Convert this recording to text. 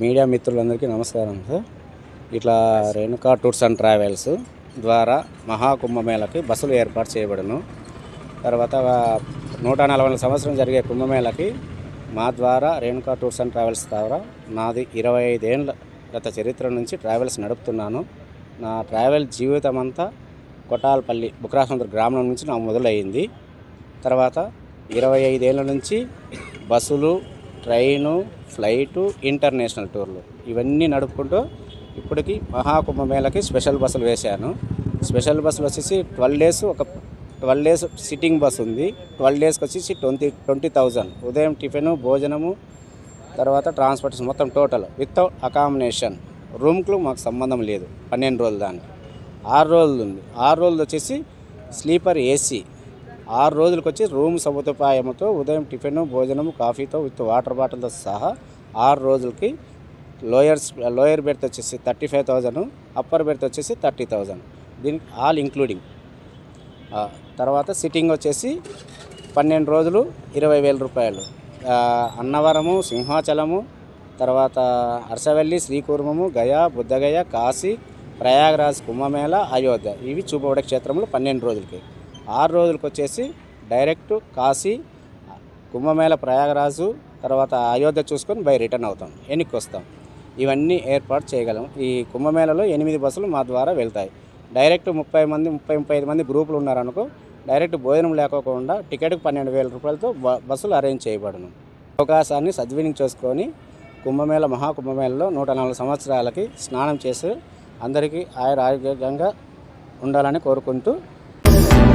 Media మిత్రులందరికీ నమస్కారం sir. ఇట్లా రేణుకా టూర్స్ అండ్ ట్రావెల్స్ ద్వారా మహాకుంభమేళకి బస్సులు ఏర్పాటు చేయబడను. తర్వాత నూట నలభై సంవత్సరం జరిగే కుంభమేళకి మా ద్వారా రేణుకా టూర్స్ అండ్ ట్రావెల్స్ ద్వారా నాది ఇరవై ఐదేళ్ళ గత చరిత్ర నుంచి ట్రావెల్స్ నడుపుతున్నాను. నా ట్రావెల్ జీవితం అంతా కొటాలపల్లి బుక్రాసముద్ర గ్రామం నుంచి నాకు మొదలయ్యింది తర్వాత ఇరవై ఐదేళ్ళ నుంచి బస్సులు ట్రైను ఫ్లైటు ఇంటర్నేషనల్ టూర్లు. ఇవన్నీ నడుపుకుంటూ ఇప్పటికి మహాకుంభమేళకి స్పెషల్ బస్సులు వేశాను. స్పెషల్ బస్సులు వచ్చేసి ట్వెల్వ్ డేస్ ఒక ట్వెల్వ్ డేస్ సిట్టింగ్ బస్ ఉంది. ట్వెల్వ్ డేస్కి వచ్చేసి ట్వంటీ ట్వంటీ థౌజండ్. ఉదయం టిఫిన్ భోజనము తర్వాత ట్రాన్స్పోర్టేషన్ మొత్తం టోటల్ వితౌట్ అకామినేషన్. రూమ్కు మాకు సంబంధం లేదు. పన్నెండు రోజులు దానికి. ఆరు రోజులు ఉంది. ఆరు రోజులు వచ్చేసి స్లీపర్ ఏసీ. ఆరు రోజులకు వచ్చి రూమ్ సదుపాయంతో ఉదయం టిఫిన్ భోజనం కాఫీతో విత్ వాటర్ బాటిల్తో సహా ఆరు రోజులకి లోయర్స్ లోయర్ బెర్త్ వచ్చేసి thirty five thousand upper berth వచ్చేసి థర్టీ థౌజండ్. దీనికి ఆల్ ఇంక్లూడింగ్. తర్వాత సిట్టింగ్ వచ్చేసి పన్నెండు రోజులు ఇరవై వేల రూపాయలు. అన్నవరము సింహాచలము తర్వాత అరసవల్లి శ్రీకూర్మము గయా బుద్ధగయ కాశీ ప్రయాగరాజ్ కుంభమేళ అయోధ్య. ఇవి చూపబడే క్షేత్రములు పన్నెండు రోజులకి. ఆరు రోజులకు వచ్చేసి డైరెక్ట్ కాశీ కుంభమేళ ప్రయాగరాజు తర్వాత అయోధ్య చూసుకొని బై రిటర్న్ అవుతాం. వెనక్కి వస్తాం ఇవన్నీ ఏర్పాటు చేయగలం. ఈ కుంభమేళలో ఎనిమిది బస్సులు మా ద్వారా వెళ్తాయి. డైరెక్ట్ ముప్పై మంది ముప్పై ముప్పై ఐదు మంది గ్రూపులు ఉన్నారనుకో డైరెక్ట్ భోజనం లేకోకుండా టికెట్కి పన్నెండు వేల రూపాయలతో బ- బస్సులు అరేంజ్ చేయబడును. అవకాశాన్ని సద్వినియోగం చేసుకొని కుంభమేళ మహాకుంభమేళలో నూట నాలుగు సంవత్సరాలకి స్నానం చేసి అందరికీ ఆయుర ఆరోగ్యంగా ఉండాలని కోరుకుంటూ